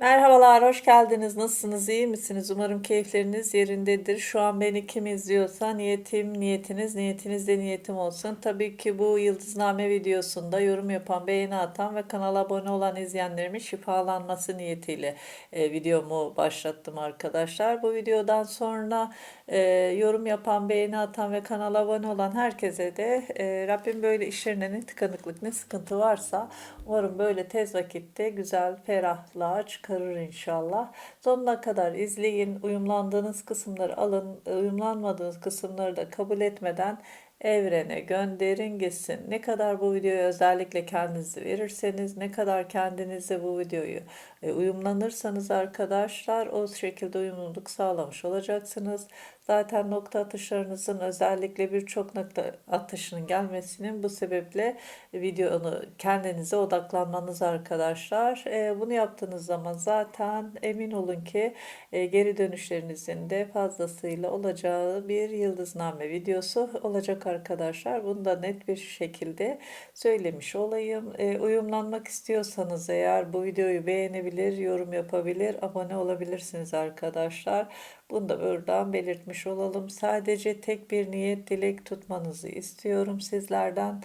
Merhabalar, hoş geldiniz. Nasılsınız, iyi misiniz? Umarım keyifleriniz yerindedir. Şu an beni kim izliyorsa niyetim, niyetiniz, niyetiniz de niyetim olsun. Tabii ki bu Yıldızname videosunda yorum yapan, beğeni atan ve kanala abone olan izleyenlerimin şifalanması niyetiyle e, videomu başlattım arkadaşlar. Bu videodan sonra e, yorum yapan, beğeni atan ve kanala abone olan herkese de e, Rabbim böyle işlerine ne tıkanıklık ne sıkıntı varsa umarım böyle tez vakitte güzel ferahlığa çıkarır inşallah. Sonuna kadar izleyin. Uyumlandığınız kısımları alın. Uyumlanmadığınız kısımları da kabul etmeden evrene gönderin gitsin. Ne kadar bu videoya özellikle kendinizi verirseniz, ne kadar kendinize bu videoyu e, uyumlanırsanız arkadaşlar o şekilde uyumluluk sağlamış olacaksınız. Zaten nokta atışlarınızın özellikle birçok nokta atışının gelmesinin bu sebeple videonu kendinize odaklanmanız arkadaşlar. E, bunu yaptığınız zaman zaten emin olun ki e, geri dönüşlerinizin de fazlasıyla olacağı bir yıldızname videosu olacak arkadaşlar. Bunu da net bir şekilde söylemiş olayım. E, uyumlanmak istiyorsanız eğer bu videoyu beğenebilir, yorum yapabilir, abone olabilirsiniz arkadaşlar. Bunu da buradan belirtmiş olalım. Sadece tek bir niyet dilek tutmanızı istiyorum sizlerden.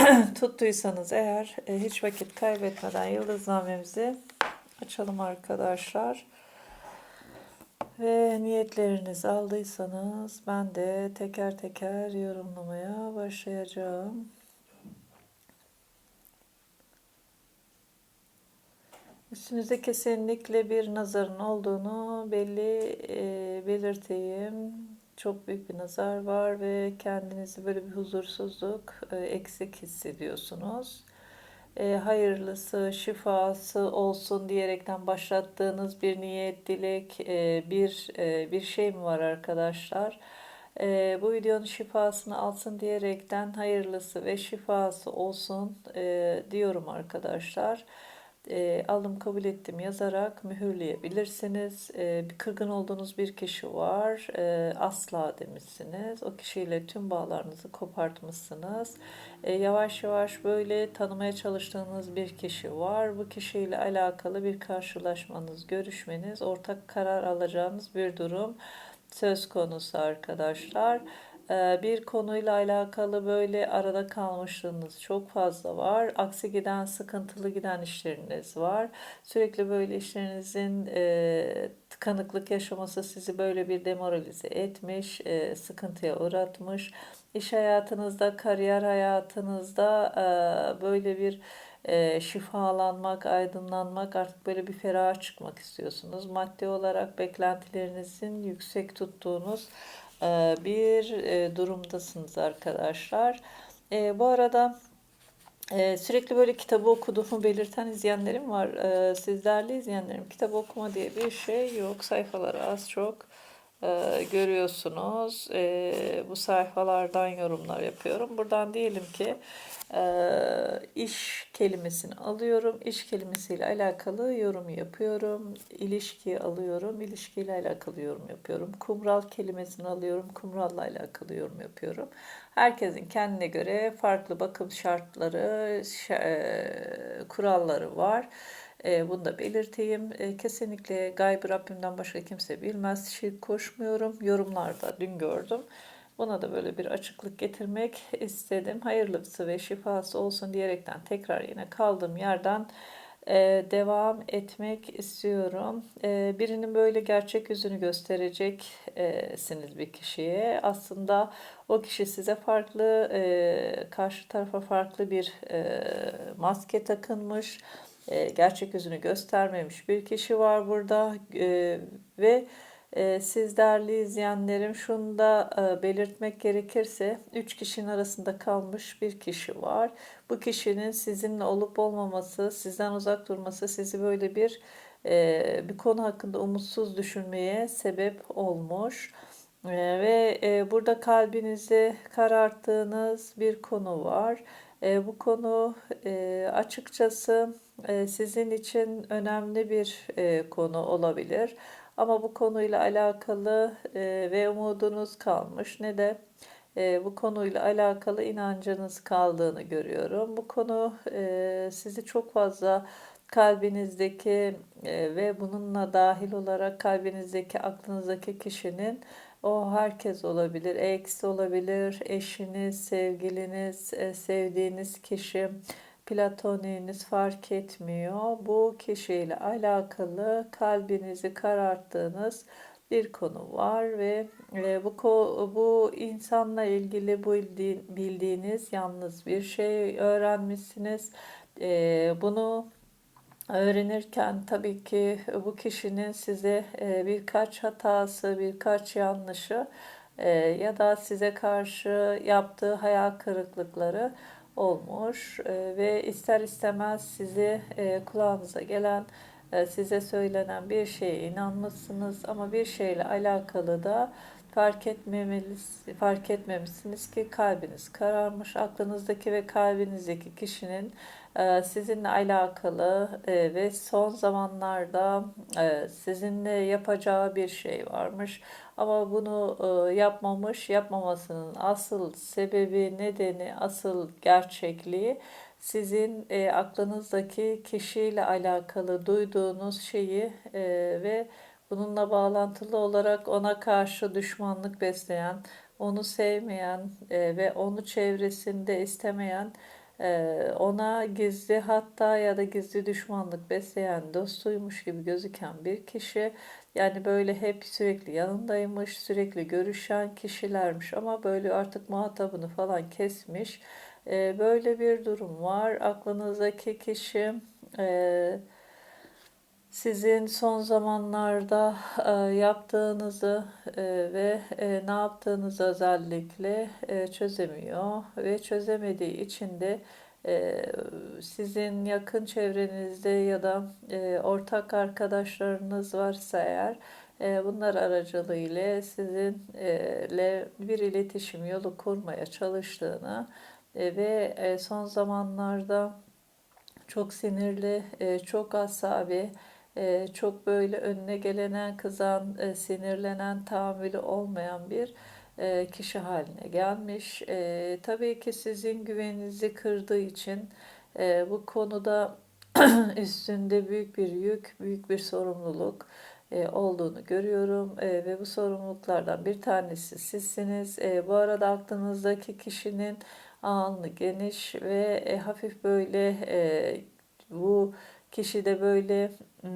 Tuttuysanız eğer e, hiç vakit kaybetmeden yıldıznamemizi açalım arkadaşlar. Ve niyetlerinizi aldıysanız ben de teker teker yorumlamaya başlayacağım. Üstünüzde kesinlikle bir nazarın olduğunu belli e, belirteyim. Çok büyük bir nazar var ve kendinizi böyle bir huzursuzluk, e, eksik hissediyorsunuz. E, hayırlısı, şifası olsun diyerekten başlattığınız bir niyet, dilek, e, bir e, bir şey mi var arkadaşlar? E, bu videonun şifasını alsın diyerekten hayırlısı ve şifası olsun e, diyorum arkadaşlar e, aldım kabul ettim yazarak mühürleyebilirsiniz. E, bir kırgın olduğunuz bir kişi var. E, asla demişsiniz. O kişiyle tüm bağlarınızı kopartmışsınız. E, yavaş yavaş böyle tanımaya çalıştığınız bir kişi var. Bu kişiyle alakalı bir karşılaşmanız, görüşmeniz, ortak karar alacağınız bir durum söz konusu arkadaşlar. Ee, bir konuyla alakalı böyle arada kalmışlığınız çok fazla var. Aksi giden, sıkıntılı giden işleriniz var. Sürekli böyle işlerinizin e, tıkanıklık yaşaması sizi böyle bir demoralize etmiş, e, sıkıntıya uğratmış. İş hayatınızda, kariyer hayatınızda e, böyle bir e, şifalanmak, aydınlanmak, artık böyle bir feraha çıkmak istiyorsunuz. Maddi olarak beklentilerinizin yüksek tuttuğunuz bir e, durumdasınız arkadaşlar. E, bu arada sürekli böyle kitabı okuduğumu belirten izleyenlerim var. Sizlerle izleyenlerim kitap okuma diye bir şey yok. Sayfaları az çok görüyorsunuz. Bu sayfalardan yorumlar yapıyorum. Buradan diyelim ki iş kelimesini alıyorum. İş kelimesiyle alakalı yorum yapıyorum. İlişki alıyorum. İlişkiyle alakalı yorum yapıyorum. Kumral kelimesini alıyorum. Kumralla alakalı yorum yapıyorum. Herkesin kendine göre farklı bakım şartları, kuralları var. Bunu da belirteyim. Kesinlikle gaybı Rabbimden başka kimse bilmez. Şirk koşmuyorum. Yorumlarda dün gördüm. Buna da böyle bir açıklık getirmek istedim. Hayırlısı ve şifası olsun diyerekten tekrar yine kaldığım yerden e, devam etmek istiyorum. E, birinin böyle gerçek yüzünü göstereceksiniz bir kişiye. Aslında o kişi size farklı, e, karşı tarafa farklı bir e, maske takınmış. E, gerçek yüzünü göstermemiş bir kişi var burada e, ve e, siz değerli izleyenlerim şunu da e, belirtmek gerekirse 3 kişinin arasında kalmış bir kişi var. Bu kişinin sizinle olup olmaması, sizden uzak durması sizi böyle bir e, bir konu hakkında umutsuz düşünmeye sebep olmuş. Ve burada kalbinizi kararttığınız bir konu var. Bu konu açıkçası sizin için önemli bir konu olabilir. Ama bu konuyla alakalı e, ve umudunuz kalmış ne de e, bu konuyla alakalı inancınız kaldığını görüyorum. Bu konu e, sizi çok fazla kalbinizdeki e, ve bununla dahil olarak kalbinizdeki aklınızdaki kişinin o herkes olabilir, eksi olabilir, eşiniz, sevgiliniz, e, sevdiğiniz kişi, platoniniz fark etmiyor. Bu kişiyle alakalı kalbinizi kararttığınız bir konu var ve e, bu bu insanla ilgili bildiğiniz yalnız bir şey öğrenmişsiniz. E, bunu öğrenirken tabii ki bu kişinin size e, birkaç hatası, birkaç yanlışı ya da size karşı yaptığı hayal kırıklıkları olmuş E, ve ister istemez sizi e, kulağınıza gelen e, size söylenen bir şeye inanmışsınız ama bir şeyle alakalı da fark etmemeliz, fark etmemişsiniz ki kalbiniz kararmış. Aklınızdaki ve kalbinizdeki kişinin sizinle alakalı ve son zamanlarda sizinle yapacağı bir şey varmış. Ama bunu yapmamış, yapmamasının asıl sebebi, nedeni, asıl gerçekliği sizin e, aklınızdaki kişiyle alakalı duyduğunuz şeyi e, ve bununla bağlantılı olarak ona karşı düşmanlık besleyen, onu sevmeyen e, ve onu çevresinde istemeyen, e, ona gizli hatta ya da gizli düşmanlık besleyen dostuymuş gibi gözüken bir kişi. Yani böyle hep sürekli yanındaymış, sürekli görüşen kişilermiş ama böyle artık muhatabını falan kesmiş e, böyle bir durum var. Aklınızdaki kişi e, sizin son zamanlarda e, yaptığınızı e, ve e, ne yaptığınızı özellikle e, çözemiyor ve çözemediği için de e, sizin yakın çevrenizde ya da e, ortak arkadaşlarınız varsa eğer e, bunlar aracılığıyla sizinle bir iletişim yolu kurmaya çalıştığını e, ve e, son zamanlarda çok sinirli, çok asabi, çok böyle önüne gelenen kızan, sinirlenen, tahammülü olmayan bir kişi haline gelmiş. Tabii ki sizin güveninizi kırdığı için bu konuda üstünde büyük bir yük, büyük bir sorumluluk olduğunu görüyorum ve bu sorumluluklardan bir tanesi sizsiniz. Bu arada aklınızdaki kişinin alnı geniş ve e, hafif böyle e, bu kişi de böyle hmm,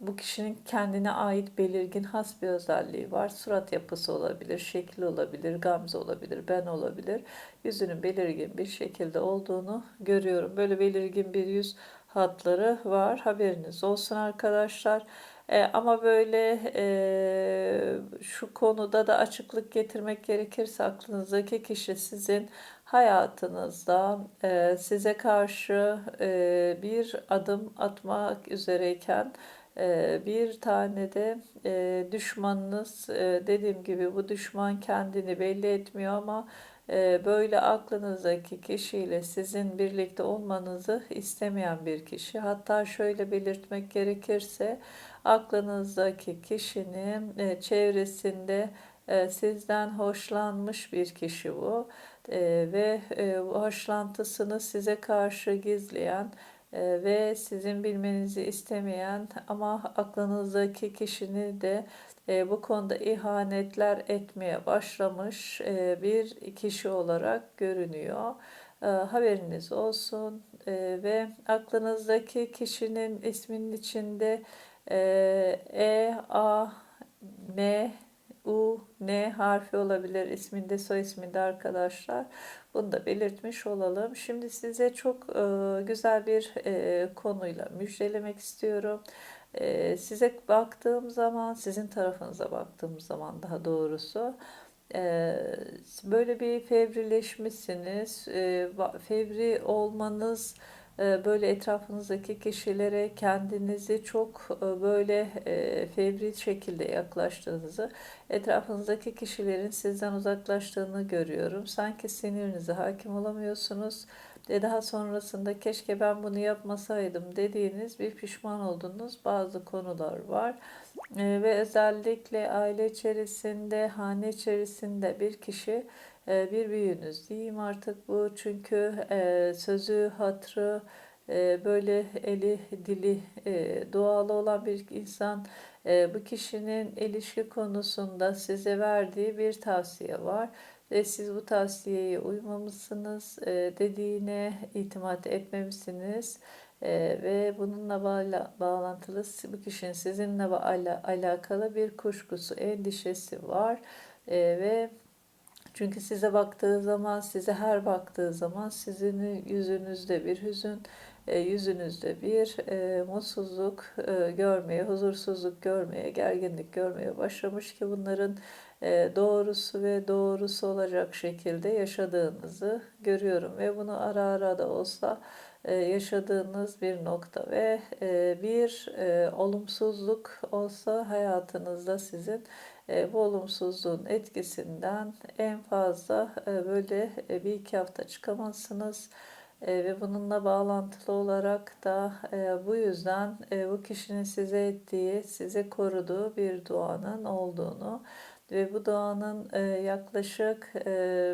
bu kişinin kendine ait belirgin has bir özelliği var. Surat yapısı olabilir, şekli olabilir, gamze olabilir, ben olabilir. Yüzünün belirgin bir şekilde olduğunu görüyorum. Böyle belirgin bir yüz hatları var. Haberiniz olsun arkadaşlar. E, ama böyle e, şu konuda da açıklık getirmek gerekirse aklınızdaki kişi sizin hayatınızda e, size karşı e, bir adım atmak üzereyken e, bir tane de e, düşmanınız e, dediğim gibi bu düşman kendini belli etmiyor ama e, böyle aklınızdaki kişiyle sizin birlikte olmanızı istemeyen bir kişi. Hatta şöyle belirtmek gerekirse aklınızdaki kişinin e, çevresinde e, sizden hoşlanmış bir kişi bu e, ve bu hoşlantısını size karşı gizleyen ve sizin bilmenizi istemeyen ama aklınızdaki kişini de bu konuda ihanetler etmeye başlamış bir kişi olarak görünüyor. Haberiniz olsun ve aklınızdaki kişinin isminin içinde e, A, M, U, N harfi olabilir isminde, soy isminde arkadaşlar. Bunu da belirtmiş olalım. Şimdi size çok e, güzel bir e, konuyla müjdelemek istiyorum. E, size baktığım zaman, sizin tarafınıza baktığım zaman daha doğrusu e, böyle bir fevrileşmişsiniz. E, fevri olmanız böyle etrafınızdaki kişilere kendinizi çok e, böyle e, fevri şekilde yaklaştığınızı, etrafınızdaki kişilerin sizden uzaklaştığını görüyorum. Sanki sinirinize hakim olamıyorsunuz ve daha sonrasında keşke ben bunu yapmasaydım dediğiniz bir pişman olduğunuz bazı konular var. Ee, ve özellikle aile içerisinde, hane içerisinde bir kişi bir büyüğünüz diyeyim artık bu çünkü e, sözü, hatrı e, böyle eli dili e, dualı olan bir insan. Bu kişinin ilişki konusunda size verdiği bir tavsiye var ve siz bu tavsiyeye uymamışsınız, dediğine itimat etmemişsiniz ve bununla bağla, bağlantılı bu kişinin sizinle ala, alakalı bir kuşkusu, endişesi var ve çünkü size baktığı zaman, size her baktığı zaman sizin yüzünüzde bir hüzün, e, yüzünüzde bir e, mutsuzluk e, görmeye, huzursuzluk görmeye, gerginlik görmeye başlamış ki bunların e, doğrusu ve doğrusu olacak şekilde yaşadığınızı görüyorum. Ve bunu ara ara da olsa e, yaşadığınız bir nokta ve e, bir e, olumsuzluk olsa hayatınızda sizin bu olumsuzluğun etkisinden en fazla böyle bir iki hafta çıkamazsınız. ve bununla bağlantılı olarak da bu yüzden bu kişinin size ettiği, size koruduğu bir duanın olduğunu ve bu duanın yaklaşık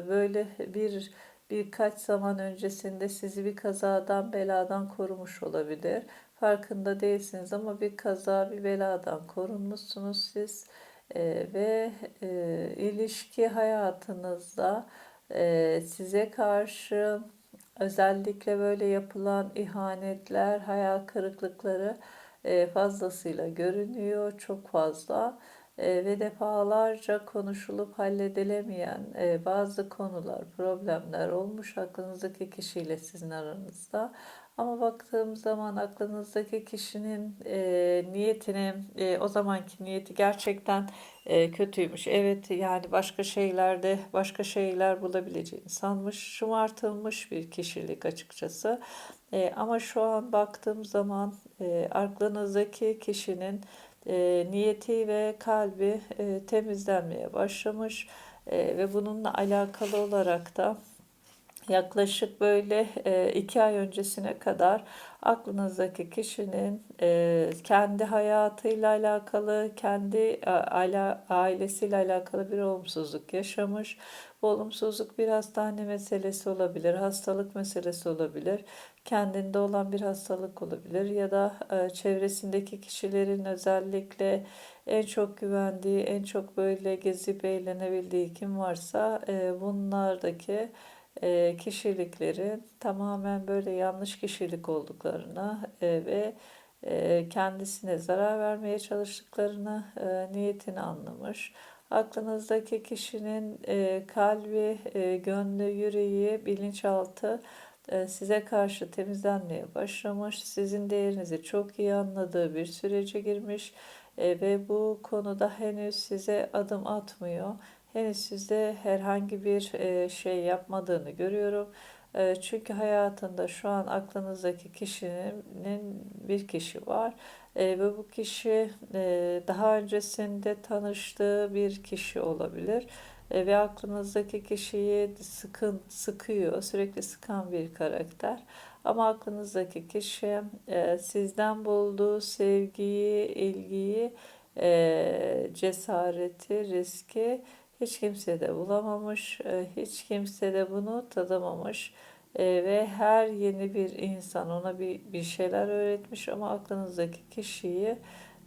böyle bir birkaç zaman öncesinde sizi bir kazadan, beladan korumuş olabilir. Farkında değilsiniz ama bir kaza, bir beladan korunmuşsunuz siz e, ve e, ilişki hayatınızda e, size karşı özellikle böyle yapılan ihanetler, hayal kırıklıkları e, fazlasıyla görünüyor, çok fazla e, ve defalarca konuşulup halledilemeyen e, bazı konular, problemler olmuş aklınızdaki kişiyle sizin aranızda. Ama baktığım zaman aklınızdaki kişinin e, niyetine, e, o zamanki niyeti gerçekten e, kötüymüş. Evet yani başka şeylerde başka şeyler bulabileceğini sanmış. Şımartılmış bir kişilik açıkçası. E, ama şu an baktığım zaman e, aklınızdaki kişinin e, niyeti ve kalbi e, temizlenmeye başlamış. E, ve bununla alakalı olarak da yaklaşık böyle e, iki ay öncesine kadar aklınızdaki kişinin e, kendi hayatıyla alakalı, kendi e, ailesiyle alakalı bir olumsuzluk yaşamış. Bu olumsuzluk bir hastane meselesi olabilir, hastalık meselesi olabilir, kendinde olan bir hastalık olabilir ya da çevresindeki kişilerin özellikle en çok güvendiği, en çok böyle gezip eğlenebildiği kim varsa bunlardaki e, kişilikleri tamamen böyle yanlış kişilik olduklarını e, ve e, kendisine zarar vermeye çalıştıklarını e, niyetini anlamış. Aklınızdaki kişinin kalbi, e, gönlü, yüreği, bilinçaltı e, size karşı temizlenmeye başlamış. Sizin değerinizi çok iyi anladığı bir sürece girmiş ve bu konuda henüz size adım atmıyor henüz sizde herhangi bir e, şey yapmadığını görüyorum. E, çünkü hayatında şu an aklınızdaki kişinin bir kişi var e, ve bu kişi daha öncesinde tanıştığı bir kişi olabilir ve aklınızdaki kişiyi sıkın sıkıyor, sürekli sıkan bir karakter. Ama aklınızdaki kişi sizden bulduğu sevgiyi, ilgiyi, cesareti, riski hiç kimse de bulamamış, e, hiç kimse de bunu tadamamış e, ve her yeni bir insan ona bir, bir şeyler öğretmiş ama aklınızdaki kişiyi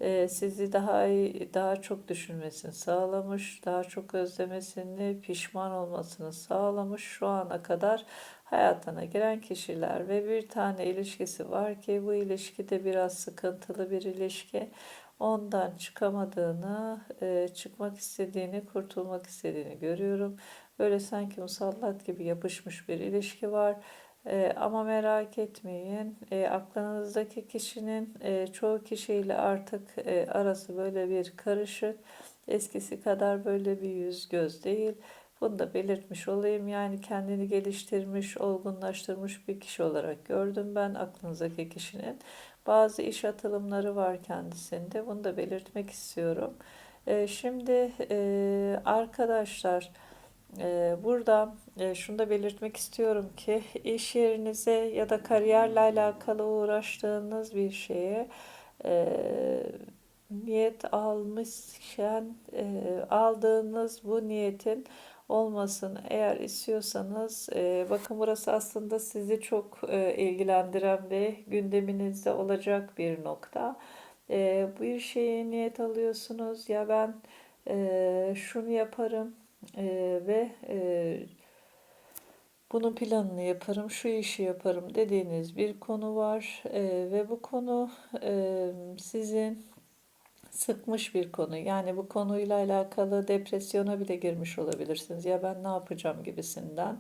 e, sizi daha iyi, daha çok düşünmesini sağlamış, daha çok özlemesini, pişman olmasını sağlamış. Şu ana kadar hayatına giren kişiler ve bir tane ilişkisi var ki bu ilişki de biraz sıkıntılı bir ilişki ondan çıkamadığını, e, çıkmak istediğini, kurtulmak istediğini görüyorum. Böyle sanki musallat gibi yapışmış bir ilişki var. E, ama merak etmeyin, e, aklınızdaki kişinin çoğu kişiyle artık arası böyle bir karışık. Eskisi kadar böyle bir yüz göz değil. Bunu da belirtmiş olayım. Yani kendini geliştirmiş, olgunlaştırmış bir kişi olarak gördüm ben aklınızdaki kişinin. Bazı iş atılımları var kendisinde. Bunu da belirtmek istiyorum. E, şimdi e, arkadaşlar e, burada şunu da belirtmek istiyorum ki iş yerinize ya da kariyerle alakalı uğraştığınız bir şeye niyet almışken e, aldığınız bu niyetin olmasın. Eğer istiyorsanız e, bakın burası aslında sizi çok e, ilgilendiren ve gündeminizde olacak bir nokta. E, bir şeye niyet alıyorsunuz ya ben e, şunu yaparım e, ve e, bunun planını yaparım, şu işi yaparım dediğiniz bir konu var E, ve bu konu e, sizin sıkmış bir konu. Yani bu konuyla alakalı depresyona bile girmiş olabilirsiniz. Ya ben ne yapacağım gibisinden.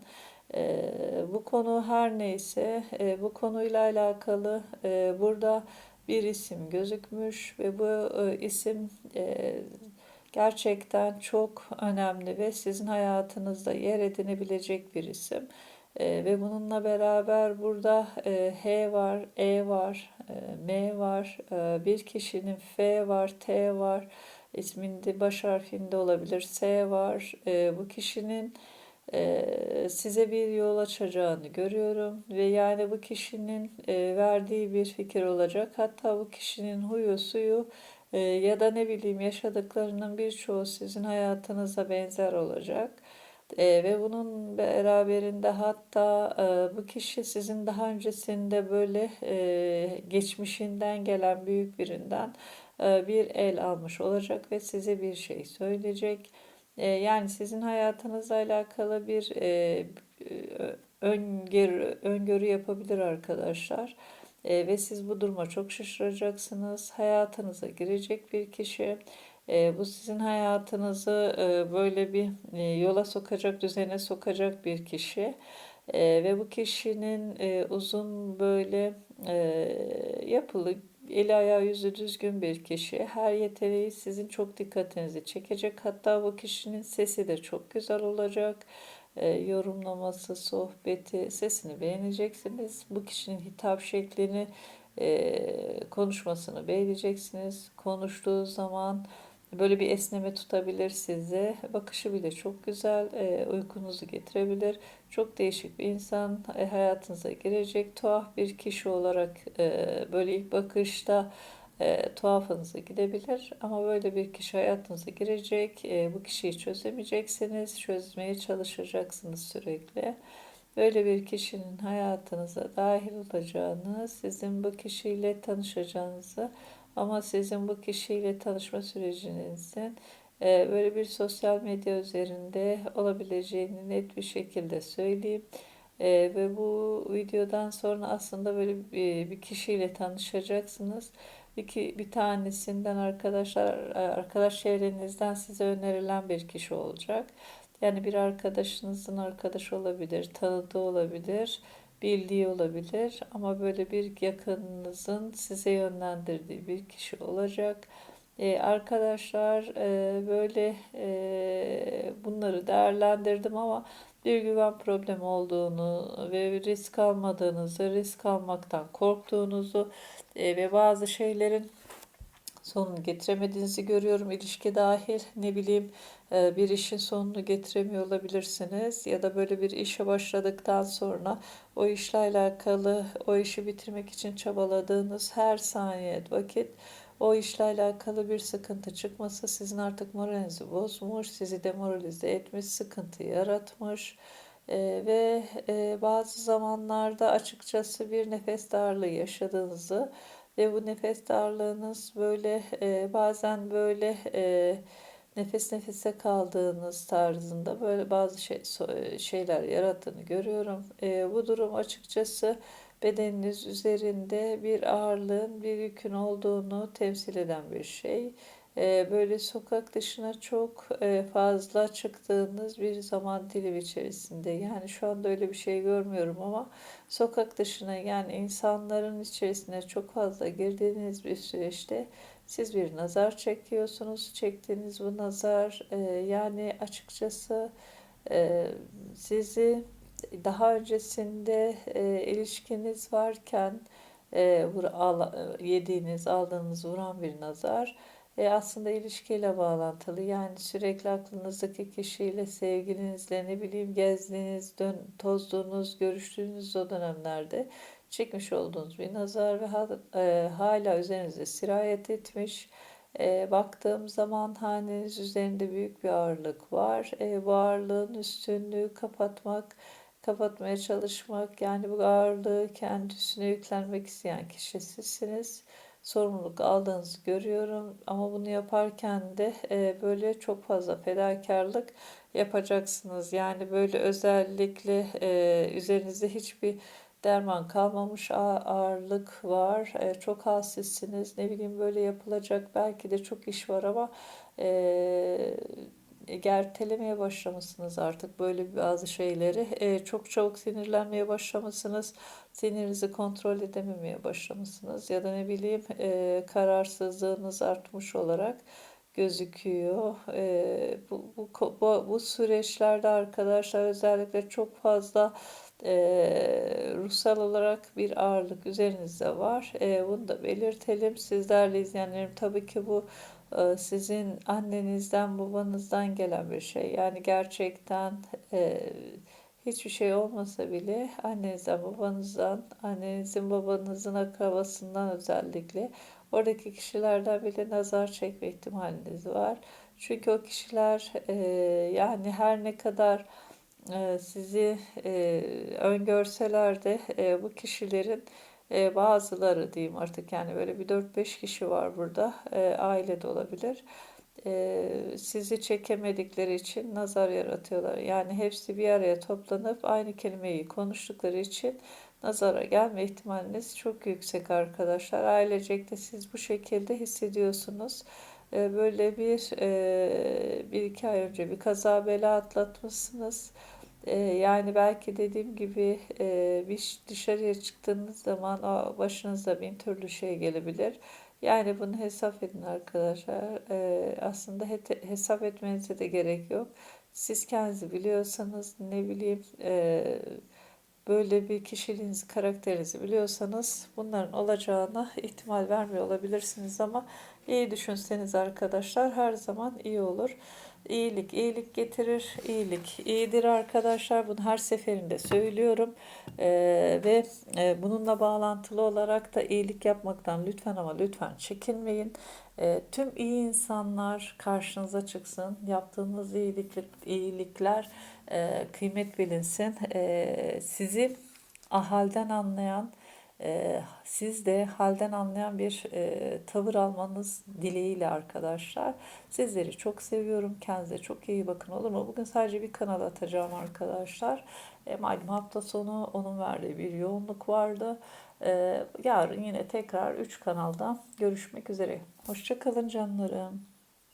E, bu konu her neyse e, bu konuyla alakalı e, burada bir isim gözükmüş ve bu e, isim e, gerçekten çok önemli ve sizin hayatınızda yer edinebilecek bir isim. E, ve bununla beraber burada e, H var, E var, e, M var, e, bir kişinin F var, T var, isminde baş harfinde olabilir, S var. E, bu kişinin e, size bir yol açacağını görüyorum ve yani bu kişinin e, verdiği bir fikir olacak. Hatta bu kişinin huyu suyu e, ya da ne bileyim yaşadıklarının birçoğu sizin hayatınıza benzer olacak. E, ve bunun beraberinde hatta e, bu kişi sizin daha öncesinde böyle e, geçmişinden gelen büyük birinden e, bir el almış olacak ve size bir şey söyleyecek. E, yani sizin hayatınızla alakalı bir e, öngörü, öngörü yapabilir arkadaşlar. E, ve siz bu duruma çok şaşıracaksınız. Hayatınıza girecek bir kişi. E, bu sizin hayatınızı e, böyle bir e, yola sokacak, düzene sokacak bir kişi. E, ve bu kişinin e, uzun böyle e, yapılı, eli ayağı yüzü düzgün bir kişi. Her yeteneği sizin çok dikkatinizi çekecek. Hatta bu kişinin sesi de çok güzel olacak. E, yorumlaması, sohbeti, sesini beğeneceksiniz. Bu kişinin hitap şeklini, e, konuşmasını beğeneceksiniz. Konuştuğu zaman Böyle bir esneme tutabilir sizi. Bakışı bile çok güzel. E, uykunuzu getirebilir. Çok değişik bir insan e, hayatınıza girecek. Tuhaf bir kişi olarak e, böyle ilk bakışta e, tuhafınıza gidebilir. Ama böyle bir kişi hayatınıza girecek. E, bu kişiyi çözemeyeceksiniz. Çözmeye çalışacaksınız sürekli. Böyle bir kişinin hayatınıza dahil olacağını, sizin bu kişiyle tanışacağınızı ama sizin bu kişiyle tanışma sürecinizin e, böyle bir sosyal medya üzerinde olabileceğini net bir şekilde söyleyeyim. E, ve bu videodan sonra aslında böyle bir, bir kişiyle tanışacaksınız. İki, bir tanesinden arkadaşlar, arkadaş çevrenizden size önerilen bir kişi olacak. Yani bir arkadaşınızın arkadaşı olabilir, tanıdığı olabilir bildiği olabilir ama böyle bir yakınınızın size yönlendirdiği bir kişi olacak. Ee, arkadaşlar e, böyle e, bunları değerlendirdim ama bir güven problemi olduğunu ve risk almadığınızı, risk almaktan korktuğunuzu e, ve bazı şeylerin sonunu getiremediğinizi görüyorum. İlişki dahil ne bileyim e, bir işin sonunu getiremiyor olabilirsiniz ya da böyle bir işe başladıktan sonra o işle alakalı o işi bitirmek için çabaladığınız her saniye vakit o işle alakalı bir sıkıntı çıkması sizin artık moralinizi bozmuş, sizi demoralize etmiş, sıkıntı yaratmış. Ee, ve e, bazı zamanlarda açıkçası bir nefes darlığı yaşadığınızı ve bu nefes darlığınız böyle e, bazen böyle e, nefes nefese kaldığınız tarzında böyle bazı şey, şeyler yarattığını görüyorum. E, bu durum açıkçası bedeniniz üzerinde bir ağırlığın, bir yükün olduğunu temsil eden bir şey. Ee, böyle sokak dışına çok e, fazla çıktığınız bir zaman dilimi içerisinde. Yani şu anda öyle bir şey görmüyorum ama sokak dışına yani insanların içerisine çok fazla girdiğiniz bir süreçte siz bir nazar çekiyorsunuz. Çektiğiniz bu nazar e, yani açıkçası e, sizi daha öncesinde ilişkiniz varken yediğiniz, aldığınız vuran bir nazar e, aslında ilişkiyle bağlantılı. Yani sürekli aklınızdaki kişiyle, sevgilinizle, ne bileyim gezdiğiniz, dön, tozduğunuz, görüştüğünüz o dönemlerde çekmiş olduğunuz bir nazar ve ha, e, hala üzerinize sirayet etmiş. E, baktığım zaman haneniz üzerinde büyük bir ağırlık var. E, bu ağırlığın üstünlüğü kapatmak, kapatmaya çalışmak yani bu ağırlığı kendi üstüne yüklenmek isteyen kişi sizsiniz. Sorumluluk aldığınızı görüyorum ama bunu yaparken de e, böyle çok fazla fedakarlık yapacaksınız. Yani böyle özellikle e, üzerinizde hiçbir derman kalmamış ağ- ağırlık var. E, çok halsizsiniz. Ne bileyim böyle yapılacak belki de çok iş var ama e, gertelemeye başlamışsınız artık böyle bazı şeyleri. E, çok çabuk sinirlenmeye başlamışsınız. Sinirinizi kontrol edememeye başlamışsınız. Ya da ne bileyim e, kararsızlığınız artmış olarak gözüküyor. E, bu, bu, bu, bu süreçlerde arkadaşlar özellikle çok fazla ruhsal olarak bir ağırlık üzerinizde var. Bunu da belirtelim. Sizlerle izleyenlerim tabii ki bu sizin annenizden babanızdan gelen bir şey. Yani gerçekten e, hiçbir şey olmasa bile annenizden babanızdan, annenizin babanızın akrabasından özellikle oradaki kişilerden bile nazar çekme ihtimaliniz var. Çünkü o kişiler e, yani her ne kadar e, sizi e, öngörseler de e, bu kişilerin e, bazıları diyeyim artık yani böyle bir 4-5 kişi var burada e, aile de olabilir. E, sizi çekemedikleri için nazar yaratıyorlar. Yani hepsi bir araya toplanıp aynı kelimeyi konuştukları için nazara gelme ihtimaliniz çok yüksek arkadaşlar. Ailecek de siz bu şekilde hissediyorsunuz. E, böyle bir e, bir iki ay önce bir kaza bela atlatmışsınız. E, yani belki dediğim gibi e, bir dışarıya çıktığınız zaman aa, başınıza bin türlü şey gelebilir. Yani bunu hesap edin arkadaşlar. E, aslında he- hesap etmenize de gerek yok. Siz kendinizi biliyorsanız ne bileyim e, böyle bir kişiliğinizi, karakterinizi biliyorsanız bunların olacağına ihtimal vermiyor olabilirsiniz ama iyi düşünseniz arkadaşlar her zaman iyi olur. İyilik iyilik getirir, iyilik iyidir arkadaşlar. Bunu her seferinde söylüyorum Ee, ve e, bununla bağlantılı olarak da iyilik yapmaktan lütfen ama lütfen çekinmeyin. Ee, tüm iyi insanlar karşınıza çıksın. Yaptığınız iyilikler, iyilikler e, kıymet bilinsin. E, sizi halden anlayan, e, siz de halden anlayan bir e, tavır almanız dileğiyle arkadaşlar. Sizleri çok seviyorum. Kendinize çok iyi bakın olur mu? Bugün sadece bir kanal atacağım arkadaşlar. E, malum hafta sonu onun verdiği bir yoğunluk vardı. E, yarın yine tekrar 3 kanalda görüşmek üzere. Hoşçakalın canlarım.